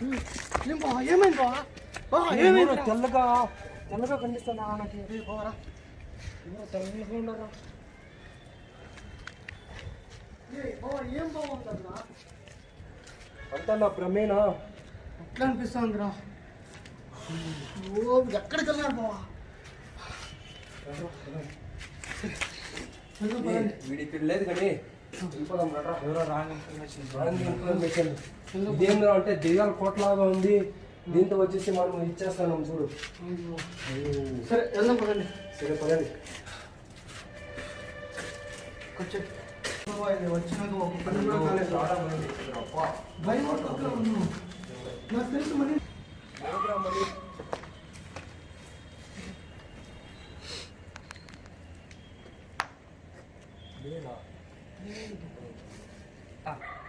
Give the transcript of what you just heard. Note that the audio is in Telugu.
ఏమైంది బావ బావ ఏమైంది? తెల్లగా తెల్లగా కనిపిస్తున్నా నాకు. ఏమో తెల్లగా ఉన్నారా ఏ బావ ఏం బావ ఉంటుందిరా అంతా నా ప్రమేనా? ఎట్లా అనిపిస్తుందిరా ఓ ఎక్కడికి వెళ్ళారు బావ. వీడి ఇక్కడ లేదు కానీ ఎవరో ఇన్ఫర్మేషన్ అంటే దిగాల కోట్లాగా ఉంది. దీంతో వచ్చేసి మనం ఇచ్చేస్తాను చూడు. సరే పదండి. సరే కొంచెం. ఒక పని కూడా కాలేదు నాకు తెలుసు మరి 啊。